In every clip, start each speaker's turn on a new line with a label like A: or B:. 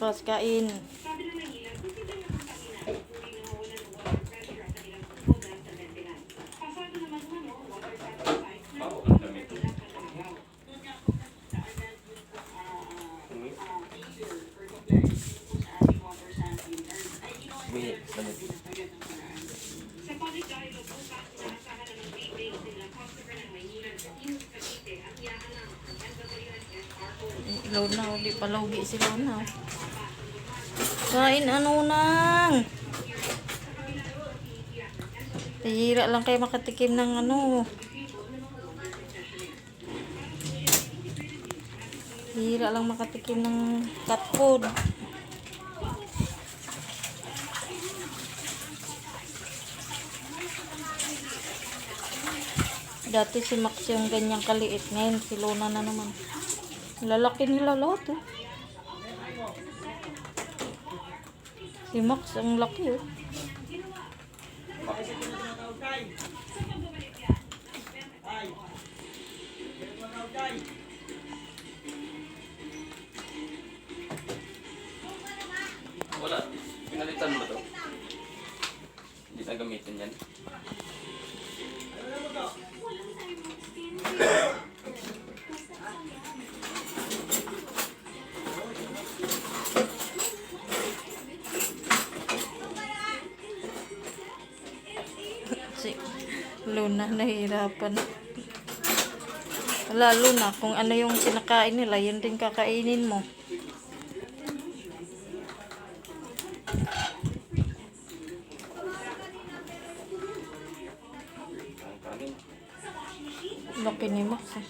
A: Pas, kain. Ilaw na, hindi pa laugi si Luna. Kain, ano nang? Pihira lang kayo makatikim ng ano. Pihira lang makatikim ng cat food. Dati si Max yung ganyang kaliit. Ngayon si Luna na naman. Lalaki nila lahat eh. Si Max ang laki oh.
B: Wala. Pinalitan mo to. Hindi na gamitin yan.
A: Luna nahihirapan. Lalo na kung ano yung kinakain nila, yun din kakainin mo. Laki ni Max eh.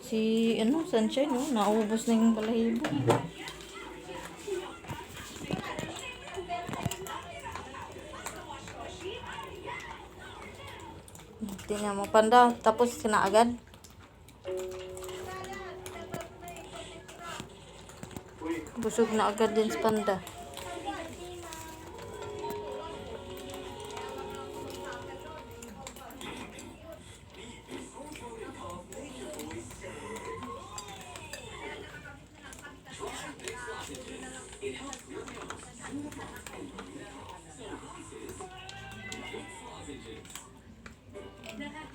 A: Si ano, Sunshine, no? naubos na yung balahibo. Tingnan mo, panda. Tapos na agad. Busog na agad din si panda.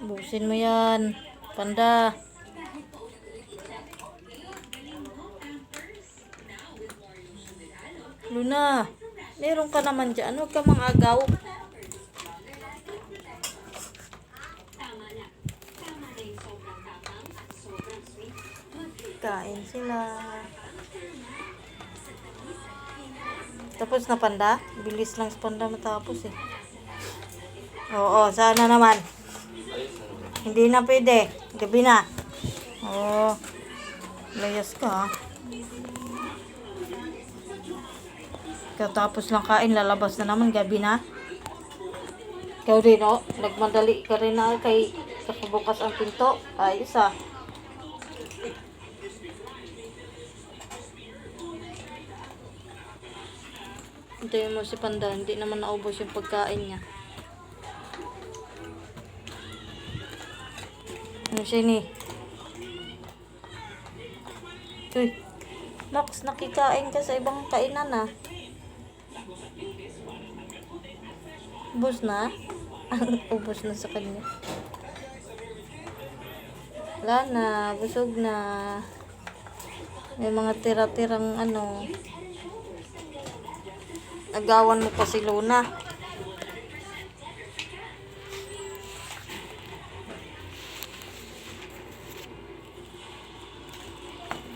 A: Busin mo yan. Panda. Luna, meron ka naman dyan. Huwag ka mga agaw. Kain sila. Tapos na panda? Bilis lang sa panda matapos eh. Oo, sana naman. Hindi na pwede. Gabi na. Oo. Layas ka ha. Katapos lang kain, lalabas na naman. Gabi na. Ikaw rin oh. Nagmadali ka rin na kay kakabukas ang pinto. Ayos ah. Hintayin mo si Panda. Hindi naman naubos yung pagkain niya. Ano siya ni? Uy, Max, nakikain ka sa ibang kainan ah. Ubus na? Ubus na sa kanya. Wala na, busog na. May mga tira-tirang ano. Agawan mo pa si Luna.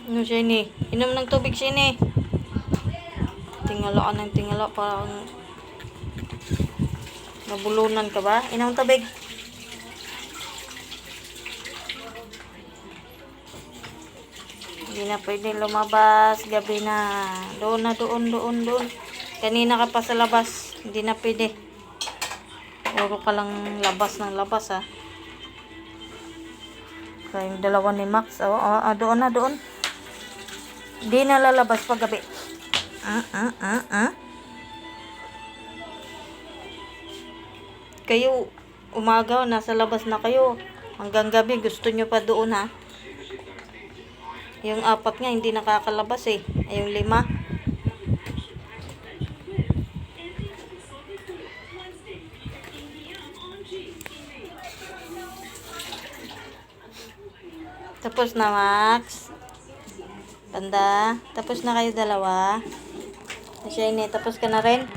A: Ano siya ni? Inom ng tubig siya ni. Tingala ka ng tingala parang nabulunan ka ba? Inom tubig. Hindi na pwede lumabas. Gabi na. Doon na, doon, doon, doon. Kanina ka pa sa labas. Hindi na pwede. Puro ka lang labas ng labas ha. Kaya yung dalawa ni Max. Oh, oh, ah, doon na, doon. Hindi na lalabas pag gabi. Ah, ah, ah, ah. Kayo, umaga, nasa labas na kayo. Hanggang gabi, gusto nyo pa doon ha. Yung apat nga hindi nakakalabas eh. Ay, yung lima. Tapos na, Max. Panda. Tapos na kayo dalawa. Shiny, tapos ka na rin?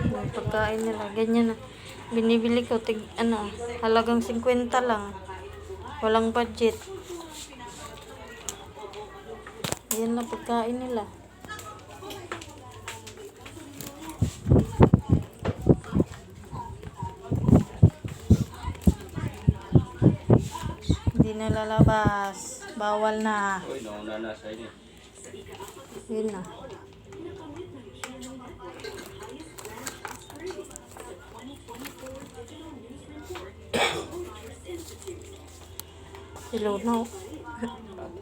A: Yung pagkain nila, ganyan na. Binibili ko, tig, ano, halagang 50 lang. Walang budget. Yan na pagkain nila. Hindi na lalabas. Bawal na.
B: Uy, nauna na sa inyo.
A: Yun na. Si Luna. oh.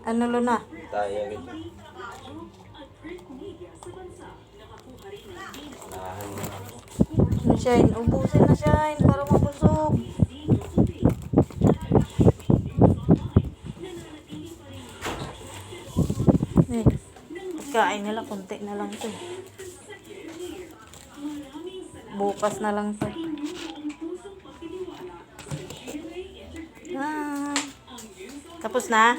A: Ano Luna?
B: Tayo.
A: Yung Shine. Ubusin na Shine para mabusog. Eh, pagkain nila, konti na lang to. Bukas na lang to. Ah, tapos na?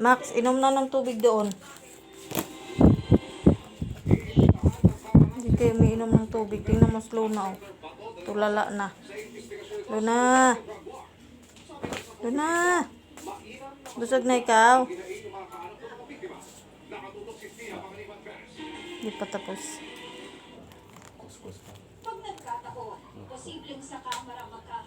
A: Max, inom na ng tubig doon. Hindi kayo umiinom ng tubig. Tingnan mo slow na oh. Tulala na. Luna! Luna! Busog na ikaw? Hindi pa tapos.
C: Pag nagkataon, posibleng sa kamera magka